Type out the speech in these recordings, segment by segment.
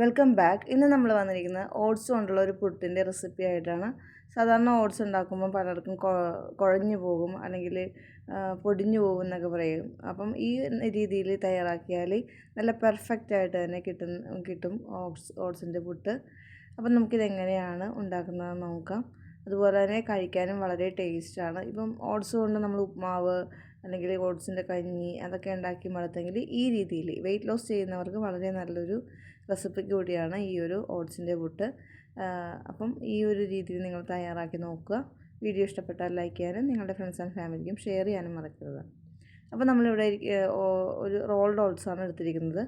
Welcome back ഇന്ന് നമ്മൾ വന്നിരിക്കുന്നത് ഓട്സ് കൊണ്ടുള്ള ഒരു പുട്ടിന്റെ റെസിപ്പി ആയിട്ടാണ്. സാധാരണ ഓട്സ് ഉണ്ടാക്കുമ്പോൾ പലർക്കും കുഴഞ്ഞു പോകും അല്ലെങ്കിൽ പൊടിഞ്ഞു പോകും എന്നൊക്കെ പറയും. അപ്പം ഈ രീതിയിൽ തയ്യാറാക്കിയാൽ നല്ല പെർഫെക്റ്റ് ആയിട്ട് തന്നെ കിട്ടും കിട്ടും ഓട്സ് ഓട്സിന്റെ പുട്ട്. അപ്പം നമുക്കിത് എങ്ങനെയാണ് ഉണ്ടാക്കുന്നതെന്ന് നോക്കാം. അതുപോലെ തന്നെ കഴിക്കാനും വളരെ ടേസ്റ്റാണ് ഇപ്പം ഓട്സ് കൊണ്ട് നമ്മൾ ഉപ്മാവ് അല്ലെങ്കിൽ ഓട്സിന്റെ കഞ്ഞി അതൊക്കെ ഉണ്ടാക്കി മടുത്തെങ്കിൽ ഈ രീതിയിൽ വെയിറ്റ് ലോസ് ചെയ്യുന്നവർക്ക് വളരെ നല്ലൊരു റെസിപ്പി കൂടിയാണ് ഈ ഒരു ഓട്സിന്റെ പുട്ട്. അപ്പം ഈ ഒരു രീതിയിൽ നിങ്ങൾ തയ്യാറാക്കി നോക്കുക. വീഡിയോ ഇഷ്ടപ്പെട്ടാൽ ലൈക്ക് ചെയ്യാനും നിങ്ങളുടെ ഫ്രണ്ട്സ് ആൻഡ് ഫാമിലിക്കും ഷെയർ ചെയ്യാനും മറക്കരുത്. അപ്പോൾ നമ്മളിവിടെ ഒരു റോൾഡ് ഓട്സാണ് എടുത്തിരിക്കുന്നത്.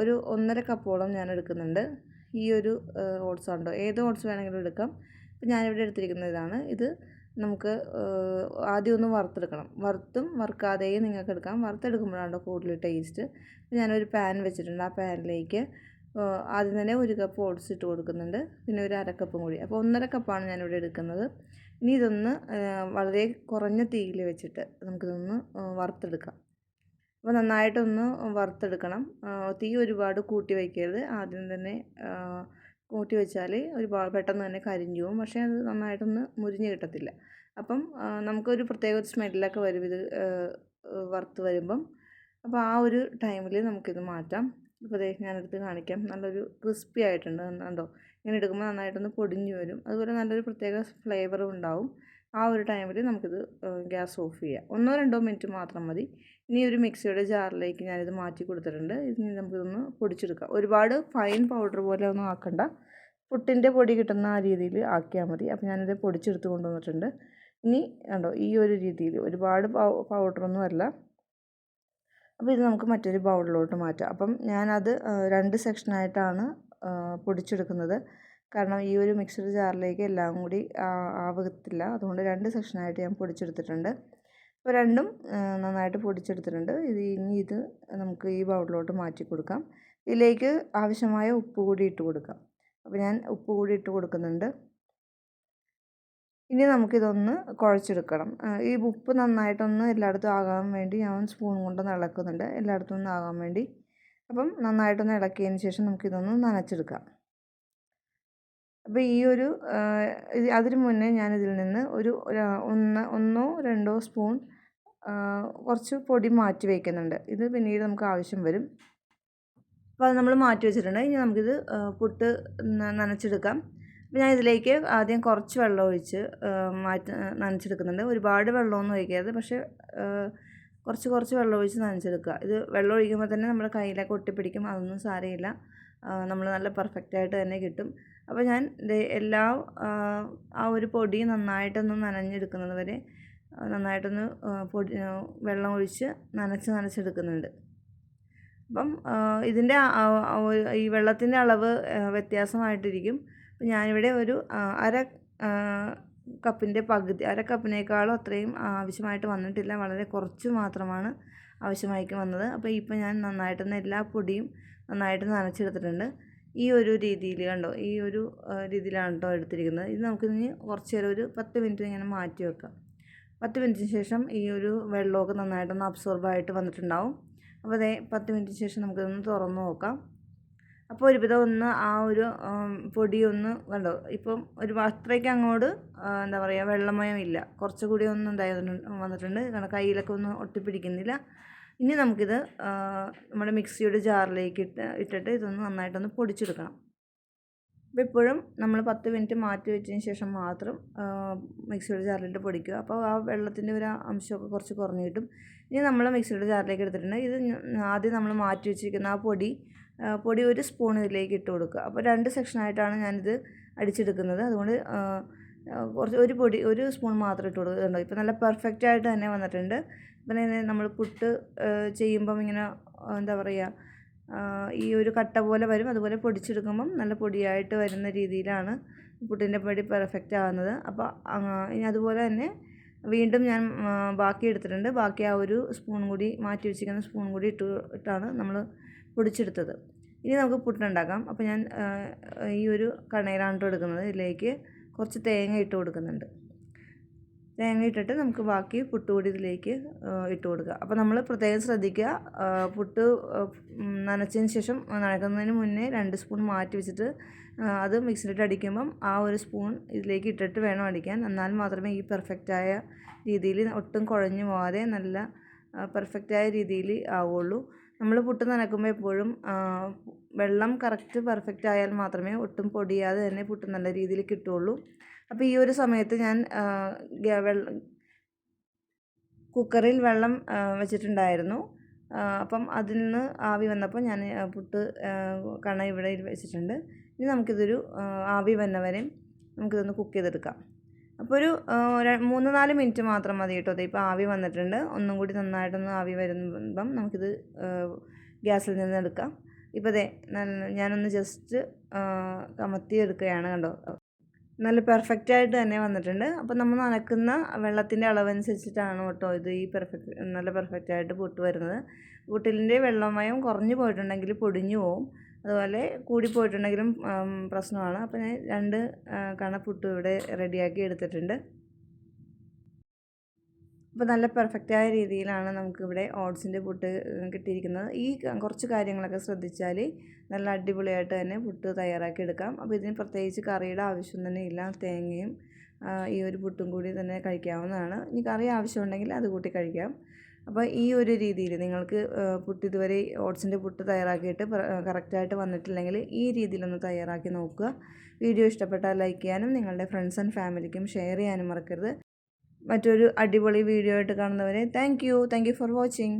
ഒരു ഒന്നര കപ്പോളം ഞാൻ എടുക്കുന്നുണ്ട്. ഈ ഒരു ഓട്സ് ഉണ്ടോ? ഏത് ഓട്സ് വേണമെങ്കിലും എടുക്കാം. ഇപ്പം ഞാനിവിടെ എടുത്തിരിക്കുന്ന ഇതാണ്. ഇത് നമുക്ക് ആദ്യം ഒന്ന് വറുത്തെടുക്കണം. വറുത്തും വറുക്കാതെയും നിങ്ങൾക്ക് എടുക്കാം വറുത്തെടുക്കുമ്പോഴാണ് കൂടുതൽ ടേസ്റ്റ്. ഞാനൊരു പാൻ വെച്ചിട്ടുണ്ട്. ആ പാനിലേക്ക് ആദ്യം തന്നെ ഒരു കപ്പ് ഓട്സ് ഇട്ട് കൊടുക്കുന്നുണ്ട്. പിന്നെ ഒരു അരക്കപ്പും കപ്പും കൂടി. അപ്പോൾ ഒന്നര കപ്പാണ് ഞാനിവിടെ എടുക്കുന്നത്. ഇനി ഇതൊന്ന് വളരെ കുറഞ്ഞ തീയിൽ വെച്ചിട്ട് നമുക്കിതൊന്ന് വറുത്തെടുക്കാം. അപ്പോൾ നന്നായിട്ടൊന്ന് വറുത്തെടുക്കണം. തീ ഒരുപാട് കൂട്ടി വയ്ക്കരുത്. ആദ്യം തന്നെ കൂട്ടി വെച്ചാൽ ഒരു പെട്ടെന്ന് തന്നെ കരിഞ്ഞു പോകും. പക്ഷേ അത് നന്നായിട്ടൊന്ന് മുരിഞ്ഞ് കിട്ടത്തില്ല. അപ്പം നമുക്കൊരു പ്രത്യേക ഒരു സ്മെല്ലൊക്കെ വരും. ഇത് വറുത്ത് വരുമ്പം. അപ്പോൾ ആ ഒരു ടൈമിൽ നമുക്കിത് മാറ്റാം. ഇപ്പോൾ ദേ ഞാനെടുത്ത് കാണിക്കാം. നല്ലൊരു ക്രിസ്പി ആയിട്ടുണ്ട്. കണ്ടോ? ഇങ്ങനെ എടുക്കുമ്പോൾ നന്നായിട്ടൊന്ന് പൊടിഞ്ഞു വരും. അതുപോലെ നല്ലൊരു പ്രത്യേക ഫ്ലേവറും ഉണ്ടാവും. ആ ഒരു ടൈമിൽ നമുക്കിത് ഗ്യാസ് ഓഫ് ചെയ്യാം. ഒന്നോ രണ്ടോ മിനിറ്റ് മാത്രം മതി. ഇനി ഒരു മിക്സിയുടെ ജാറിലേക്ക് ഞാനിത് മാറ്റി കൊടുത്തിട്ടുണ്ട്. ഇനി നമുക്കിതൊന്ന് പൊടിച്ചെടുക്കാം. ഒരുപാട് ഫൈൻ പൗഡർ പോലെ ഒന്നും ആക്കണ്ട. പുട്ടിന്റെ പൊടി കിട്ടുന്ന ആ രീതിയിൽ ആക്കിയാൽ മതി. അപ്പോൾ ഞാനിത് പൊടിച്ചെടുത്ത് കൊണ്ടുവന്നിട്ടുണ്ട്. ഇനി കണ്ടോ ഈ ഒരു രീതിയിൽ ഒരുപാട് പൗഡറൊന്നും അല്ല. അപ്പോൾ ഇത് നമുക്ക് മറ്റൊരു ബൗളിലോട്ട് മാറ്റാം. അപ്പം ഞാനത് രണ്ട് സെക്ഷനായിട്ടാണ് പൊടിച്ചെടുക്കുന്നത്. കാരണം ഈ ഒരു മിക്സർ ജാറിലേക്ക് എല്ലാം കൂടി ആവത്തില്ല. അതുകൊണ്ട് രണ്ട് സെക്ഷനായിട്ട് ഞാൻ പൊടിച്ചെടുത്തിട്ടുണ്ട്. അപ്പോൾ രണ്ടും നന്നായിട്ട് പൊടിച്ചെടുത്തിട്ടുണ്ട്. ഇത് ഇനി ഇത് നമുക്ക് ഈ ബൗളിലോട്ട് മാറ്റി കൊടുക്കാം. ഇതിലേക്ക് ആവശ്യമായ ഉപ്പ് കൂടി ഇട്ട് കൊടുക്കാം. അപ്പോൾ ഞാൻ ഉപ്പ് കൂടി ഇട്ട് കൊടുക്കുന്നുണ്ട്. ഇനി നമുക്കിതൊന്ന് കുഴച്ചെടുക്കണം. ഈ ഉപ്പ് നന്നായിട്ടൊന്ന് എല്ലായിടത്തും ആകാൻ വേണ്ടി ഞാൻ സ്പൂൺ കൊണ്ട് ഇളക്കുന്നുണ്ട് എല്ലായിടത്തും ഒന്ന് ആകാൻ വേണ്ടി. അപ്പം നന്നായിട്ടൊന്ന് ഇളക്കിയതിന് ശേഷം നമുക്കിതൊന്ന് നനച്ചെടുക്കാം. അപ്പോൾ ഈ ഒരു അതിന് മുന്നേ ഞാനിതിൽ നിന്ന് ഒരു ഒന്ന് ഒന്നോ രണ്ടോ സ്പൂൺ കുറച്ച് പൊടി മാറ്റി വയ്ക്കുന്നുണ്ട് ഇത് പിന്നീട് നമുക്ക് ആവശ്യം വരും. അപ്പോൾ അത് നമ്മൾ മാറ്റി വെച്ചിട്ടുണ്ട്. ഇനി നമുക്കിത് പുട്ട് നനച്ചെടുക്കാം. അപ്പോൾ ഞാൻ ഇതിലേക്ക് ആദ്യം കുറച്ച് വെള്ളം ഒഴിച്ച് മാറ്റി നനച്ചെടുക്കുന്നുണ്ട്. ഒരുപാട് വെള്ളമൊന്നും ഒഴിക്കരുത്. പക്ഷേ കുറച്ച് കുറച്ച് വെള്ളം ഒഴിച്ച് നനച്ചെടുക്കുക. ഇത് വെള്ളം ഒഴിക്കുമ്പോൾ തന്നെ നമ്മുടെ കയ്യിലൊക്കെ ഒട്ടിപ്പിടിക്കും. അതൊന്നും സാരമില്ല. നമ്മൾ നല്ല പെർഫെക്റ്റായിട്ട് തന്നെ കിട്ടും. അപ്പോൾ ഞാൻ എല്ലാ ആ, ഒരു പൊടി നന്നായിട്ടൊന്ന് നനഞ്ഞെടുക്കുന്നത് വരെ നന്നായിട്ടൊന്ന് പൊടി വെള്ളം ഒഴിച്ച് നനച്ച് നനച്ചെടുക്കുന്നുണ്ട്. അപ്പം ഇതിന്റെ ഈ വെള്ളത്തിന്റെ അളവ് വ്യത്യാസമായിട്ടിരിക്കും. അപ്പം ഞാനിവിടെ ഒരു അര കപ്പിന്റെ പകുതി അര കപ്പിനേക്കാളും അത്രയും ആവശ്യമായിട്ട് വന്നിട്ടില്ല. വളരെ കുറച്ച് മാത്രമാണ് ആവശ്യമായിട്ട് വന്നത്. അപ്പോൾ ഇപ്പോൾ ഞാൻ നന്നായിട്ടൊന്ന് എല്ലാ പൊടിയും നന്നായിട്ട് നനച്ചെടുത്തിട്ടുണ്ട്. ഈ ഒരു രീതിയിൽ കണ്ടോ ഈ ഒരു രീതിയിലാണ് കേട്ടോ എടുത്തിരിക്കുന്നത്. ഇത് നമുക്കിനി കുറച്ച് നേരം ഒരു പത്ത് മിനിറ്റ് ഇങ്ങനെ മാറ്റി വെക്കാം. പത്ത് മിനിറ്റിന് ശേഷം ഈ ഒരു വെള്ളമൊക്കെ നന്നായിട്ടൊന്ന് അബ്സോർബായിട്ട് വന്നിട്ടുണ്ടാവും. അപ്പോൾ അതേ പത്ത് മിനിറ്റിന് ശേഷം നമുക്കിതൊന്ന് തുറന്ന് നോക്കാം. അപ്പോൾ ഒരുവിധം ഒന്ന് ആ ഒരു പൊടി ഒന്ന് കണ്ടോ ഇപ്പം ഒരു അത്രയ്ക്ക് അങ്ങോട്ട് എന്താ പറയുക വെള്ളമയം ഇല്ല. കുറച്ചുകൂടി ഒന്ന് എന്തായിട്ടുണ്ട് വന്നിട്ടുണ്ട് കാരണം കയ്യിലൊക്കെ ഒന്ന് ഒട്ടിപ്പിടിക്കുന്നില്ല. ഇനി നമുക്കിത് നമ്മുടെ മിക്സിയുടെ ജാറിലേക്ക് ഇട്ട് ഇട്ടിട്ട് ഇതൊന്ന് നന്നായിട്ടൊന്ന് പൊടിച്ചെടുക്കണം. അപ്പോൾ ഇപ്പോഴും നമ്മൾ പത്ത് മിനിറ്റ് മാറ്റി വെച്ചതിന് ശേഷം മാത്രം മിക്സിയുടെ ജാറിലിട്ട് പൊടിക്കുക. അപ്പോൾ ആ വെള്ളത്തിന്റെ ഒരു അംശമൊക്കെ കുറച്ച് കുറഞ്ഞ് കിട്ടും ഇനി നമ്മൾ മിക്സിയുടെ ജാറിലേക്ക് എടുത്തിട്ടുണ്ട്. ഇത് ആദ്യം നമ്മൾ മാറ്റി വെച്ചിരിക്കുന്ന ആ പൊടി പൊടി ഒരു സ്പൂൺ ഇതിലേക്ക് ഇട്ട് കൊടുക്കുക. അപ്പോൾ രണ്ട് സെക്ഷനായിട്ടാണ് ഞാനിത് അടിച്ചെടുക്കുന്നത്. അതുകൊണ്ട് കുറച്ച് ഒരു പൊടി ഒരു സ്പൂൺ മാത്രം ഇട്ട് കൊടുക്കുന്നുണ്ട് ഇപ്പോൾ നല്ല പെർഫെക്റ്റ് ആയിട്ട് തന്നെ വന്നിട്ടുണ്ട്. പിന്നെ നമ്മൾ പുട്ട് ചെയ്യുമ്പം ഇങ്ങനെ എന്താ പറയുക ഈ ഒരു കട്ട പോലെ വരും. അതുപോലെ പൊടിച്ചെടുക്കുമ്പം നല്ല പൊടിയായിട്ട് വരുന്ന രീതിയിലാണ് പുട്ടിന്റെ പൊടി പെർഫെക്റ്റ് ആകുന്നത് അപ്പോൾ ഇനി അതുപോലെ തന്നെ വീണ്ടും ഞാൻ ബാക്കി എടുത്തിട്ടുണ്ട്. ബാക്കി ആ ഒരു സ്പൂൺ കൂടി മാറ്റി വെച്ചിരിക്കുന്ന സ്പൂൺ കൂടി ഇട്ട് ഇട്ടാണ് നമ്മൾ പൊടിച്ചെടുത്തത്. ഇനി നമുക്ക് പുട്ടുണ്ടാക്കാം അപ്പോൾ ഞാൻ ഈ ഒരു കണയിലാണ് കേട്ടോ എടുക്കുന്നത്. ഇതിലേക്ക് കുറച്ച് തേങ്ങ ഇട്ട് കൊടുക്കുന്നുണ്ട്. തേങ്ങ ഇട്ടിട്ട് നമുക്ക് ബാക്കി പുട്ടുപൊടി ഇതിലേക്ക് ഇട്ട് കൊടുക്കുക. അപ്പോൾ നമ്മൾ പ്രത്യേകം ശ്രദ്ധിക്കുക പുട്ട് നനച്ചതിന് ശേഷം നനക്കുന്നതിന് മുന്നേ രണ്ട് സ്പൂൺ മാറ്റി വെച്ചിട്ട് അത് മിക്സിയിലിട്ട് അടിക്കുമ്പം ആ ഒരു സ്പൂൺ ഇതിലേക്ക് ഇട്ടിട്ട് വേണം അടിക്കാൻ. എന്നാൽ മാത്രമേ ഈ പെർഫെക്റ്റായ രീതിയിൽ ഒട്ടും കുഴഞ്ഞു പോകാതെ നല്ല പെർഫെക്റ്റായ രീതിയിൽ ആവുള്ളൂ. നമ്മൾ പുട്ട് നനക്കുമ്പോൾ എപ്പോഴും വെള്ളം കറക്റ്റ് പെർഫെക്റ്റ് ആയാൽ മാത്രമേ ഒട്ടും പൊടിയാതെ തന്നെ പുട്ട് നല്ല രീതിയിൽ കിട്ടുള്ളൂ. അപ്പോൾ ഈ ഒരു സമയത്ത് ഞാൻ കുക്കറിൽ വെള്ളം വെച്ചിട്ടുണ്ടായിരുന്നു. അപ്പം അതിൽ നിന്ന് ആവി വന്നപ്പോൾ ഞാൻ പുട്ട് കണ ഇവിടെ വെച്ചിട്ടുണ്ട്. ഇനി നമുക്കിതൊരു ആവി വന്നവരെ നമുക്കിതൊന്ന് കുക്ക് ചെയ്തെടുക്കാം. അപ്പോൾ ഒരു മൂന്ന് നാല് മിനിറ്റ് മാത്രം മതി കേട്ടോ. ഇപ്പോൾ ആവി വന്നിട്ടുണ്ട്. ഒന്നും കൂടി നന്നായിട്ടൊന്ന് ആവി വരുമ്പം നമുക്കിത് ഗ്യാസിൽ നിന്ന് എടുക്കാം. ഇപ്പോൾ അതെ ഞാനൊന്ന് ജസ്റ്റ് കമത്തി എടുക്കുകയാണ് കണ്ടോ? നല്ല പെർഫെക്റ്റ് ആയിട്ട് തന്നെ വന്നിട്ടുണ്ട്. അപ്പോൾ നമ്മൾ നനക്കുന്ന വെള്ളത്തിന്റെ അളവനുസരിച്ചിട്ടാണ് കേട്ടോ ഇത് ഈ പെർഫെക്റ്റ് നല്ല പെർഫെക്റ്റ് ആയിട്ട് പൊട്ട് വരുന്നത്. വീട്ടിലിന്റെ വെള്ളമയം കുറഞ്ഞു പോയിട്ടുണ്ടെങ്കിൽ പൊടിഞ്ഞു പോവും. അതുപോലെ കൂടി പോയിട്ടുണ്ടെങ്കിലും പ്രശ്നമാണ്. അപ്പോൾ ഞാൻ രണ്ട് കണ പുട്ട് ഇവിടെ റെഡിയാക്കി എടുത്തിട്ടുണ്ട്. അപ്പോൾ നല്ല പെർഫെക്റ്റ് ആയ രീതിയിലാണ് നമുക്കിവിടെ ഓട്സിന്റെ പുട്ട് കിട്ടിയിരിക്കുന്നത്. ഈ കുറച്ച് കാര്യങ്ങളൊക്കെ ശ്രദ്ധിച്ചാൽ നല്ല അടിപൊളിയായിട്ട് തന്നെ പുട്ട് തയ്യാറാക്കി എടുക്കാം അപ്പോൾ ഇതിന് പ്രത്യേകിച്ച് കറിയുടെ ആവശ്യം തന്നെ ഇല്ല. തേങ്ങയും ഈ ഒരു പുട്ടും കൂടി തന്നെ കഴിക്കാവുന്നതാണ്. ഇനി കറി ആവശ്യമുണ്ടെങ്കിൽ അത് കൂട്ടി കഴിക്കാം. അപ്പോൾ ഈ ഒരു രീതിയിൽ നിങ്ങൾക്ക് പുട്ട് ഇതുവരെ ഓട്സിന്റെ പുട്ട് തയ്യാറാക്കിയിട്ട് കറക്റ്റായിട്ട് വന്നിട്ടില്ലെങ്കിൽ ഈ രീതിയിലൊന്ന് തയ്യാറാക്കി നോക്കുക. വീഡിയോ ഇഷ്ടപ്പെട്ടാൽ ലൈക്ക് ചെയ്യാനും നിങ്ങളുടെ ഫ്രണ്ട്സ് ആൻഡ് ഫാമിലിക്കും ഷെയർ ചെയ്യാനും മറക്കരുത്. മറ്റൊരു അടിപൊളി വീഡിയോ ആയിട്ട് കാണുന്നവരെ thank you thank you for watching